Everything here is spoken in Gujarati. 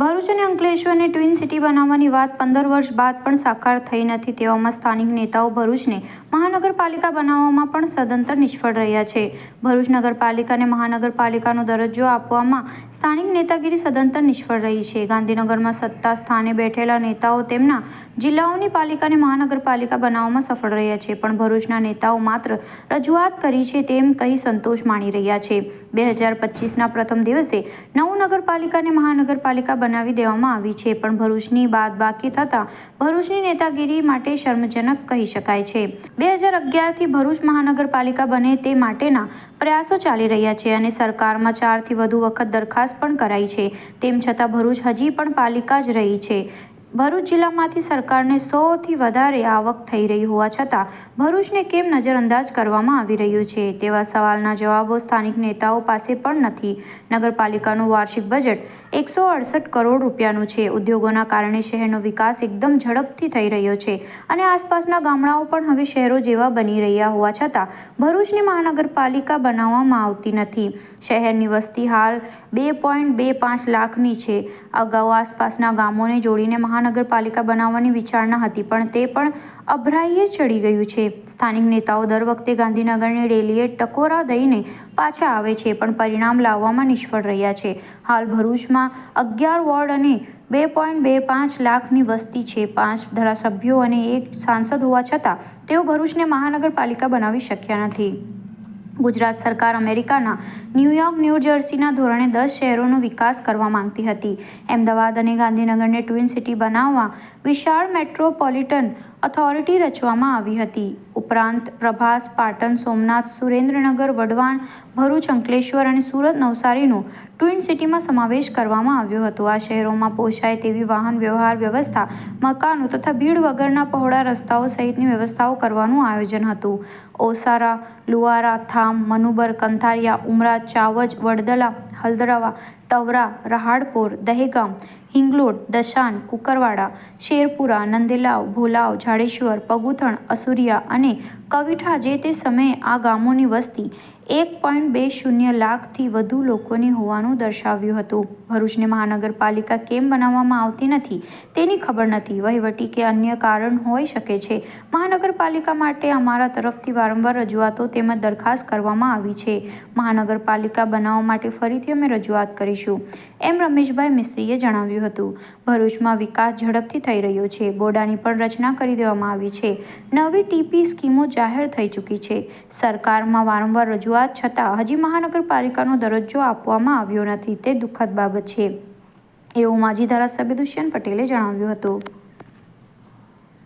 ભરૂચ અને અંકલેશ્વરને ટ્વિન સિટી બનાવવાની વાત પંદર વર્ષ બાદ પણ સાકાર થઈ નથી તેવામાં સ્થાનિક નેતાઓ ભરૂચને મહાનગરપાલિકા બનાવવામાં પણ સદંતર નિષ્ફળ રહ્યા છે. ભરૂચ નગરપાલિકાને મહાનગરપાલિકાનો દરજ્જો આપવામાં સ્થાનિક નેતાગીરી સદંતર નિષ્ફળ રહી છે. ગાંધીનગરમાં સત્તા સ્થાને બેઠેલા નેતાઓ તેમના જિલ્લાઓની પાલિકાને મહાનગરપાલિકા બનાવવામાં સફળ રહ્યા છે, પણ ભરૂચના નેતાઓ માત્ર રજૂઆત કરી છે તેમ કહી સંતોષ માણી રહ્યા છે. બે હજાર પચીસના પ્રથમ દિવસે નવું નગરપાલિકાને મહાનગરપાલિકા બનાવી દેવામાં આવી છે, પણ ભરૂચની બાદ બાકી થતાં ભરૂચની નેતાગીરી માટે શર્મજનક કહી શકાય છે. બે હજાર અગિયારથી ભરૂચ મહાનગરપાલિકા બને તે માટેના પ્રયાસો ચાલી રહ્યા છે અને સરકારમાં ચારથી વધુ વખત દરખાસ્ત પણ કરાઈ છે. તેમ છતાં ભરૂચ હજી પણ પાલિકા જ રહી છે. ભરૂચ જિલ્લામાંથી સરકારને સોથી વધારે આવક થઈ રહી હોવા છતાં ભરૂચને કેમ નજરઅંદાજ કરવામાં આવી રહ્યું છે? તેવા સવાલના જવાબો સ્થાનિક નેતાઓ પાસે પણ નથી. નગરપાલિકાનું વાર્ષિક બજેટ એકસો અડસઠ કરોડ રૂપિયાનું છે. ઉદ્યોગોના કારણે શહેરનો વિકાસ એકદમ ઝડપથી થઈ રહ્યો છે અને આસપાસના ગામડાઓ પણ હવે શહેરો જેવા બની રહ્યા હોવા છતાં ભરૂચની મહાનગરપાલિકા બનાવવામાં આવતી નથી. શહેરની વસ્તી હાલ બે પોઈન્ટ બે પાંચ લાખની છે. અગાઉ આસપાસના ગામોને જોડીને મહાનગરપાલિકા બનાવવાની વિચારણા હતી, પણ તે પણ અભરાઈએ ચડી ગયું છે. સ્થાનિક નેતાઓ દર વખતે ગાંધીનગરની રેલીએ ટકોરા દઈને પાછા આવે છે, પણ પરિણામ લાવવામાં નિષ્ફળ રહ્યા છે. હાલ ભરૂચમાં અગિયાર વોર્ડ અને બે પોઈન્ટ બે પાંચ લાખની વસ્તી છે. પાંચ ધારાસભ્યો અને એક સાંસદ હોવા છતાં, તેઓ ભરૂચને મહાનગરપાલિકા બનાવી શક્યા નથી. ગુજરાત સરકાર અમેરિકાના ન્યૂયોર્ક ન્યૂ જર્સીના ધોરણે દસ શહેરોનો વિકાસ કરવા માંગતી હતી. અમદાવાદ અને ગાંધીનગરને ટ્વિન સિટી બનાવવા વિશાળ મેટ્રોપોલિટન ઓથોરિટી રચવામાં આવી હતી. ઉપરાંત પ્રભાસ, પાટણ, સોમનાથ, સુરેન્દ્રનગર, વઢવાણ, ભરૂચ, અંકલેશ્વર અને સુરત નવસારીનો ટ્વિન સિટીમાં સમાવેશ કરવામાં આવ્યો હતો. આ શહેરોમાં પોષાય તેવી વાહન વ્યવહાર વ્યવસ્થા, મકાનો તથા ભીડ વગરના પહોળા રસ્તાઓ સહિતની વ્યવસ્થાઓ કરવાનું આયોજન હતું. ઓસારા, લુવારા, થામ, મનુબર, કંથારિયા, ઉમરા, ચાવજ, વડદલા, હલદરાવા તવરા રહાડપોર દહેગામ હિંગલોડ દશાન કુકરવાડા શેરપુરા નંદેલાવ ભોલાવ જાડેશ્વર પગુથણ અસુરિયા અને કવિઠા જે તે સમયે આ ગામોની વસ્તી એક પોઈન્ટ બે શૂન્ય લાખથી વધુ લોકોની હોવાનું દર્શાવ્યું હતું. ભરૂચને મહાનગરપાલિકા કેમ બનાવવામાં આવતી નથી તેની ખબર નથી. વહીવટી કે અન્ય કારણ હોઈ શકે છે. મહાનગરપાલિકા માટે અમારા તરફથી વારંવાર રજૂઆતો તેમજ દરખાસ્ત કરવામાં આવી છે. મહાનગરપાલિકા બનાવવા માટે ફરીથી અમે રજૂઆત કરીશું, એમ રમેશભાઈ મિસ્ત્રીએ જણાવ્યું હતું. ભરૂચમાં વિકાસ ઝડપથી થઈ રહ્યો છે. બોડાની પણ રચના કરી દેવામાં આવી છે. નવી ટીપી સ્કીમો જાહેર થઈ ચૂકી છે. સરકારમાં વારંવાર રજૂઆત છતાં હજી મહાનગરપાલિકાનો દરજ્જો આપવામાં આવ્યો નથી. તે દુઃખદ બાબત છે. એવું માજી ધારાસભ્ય દુષ્યંત પટેલે જણાવ્યું હતું.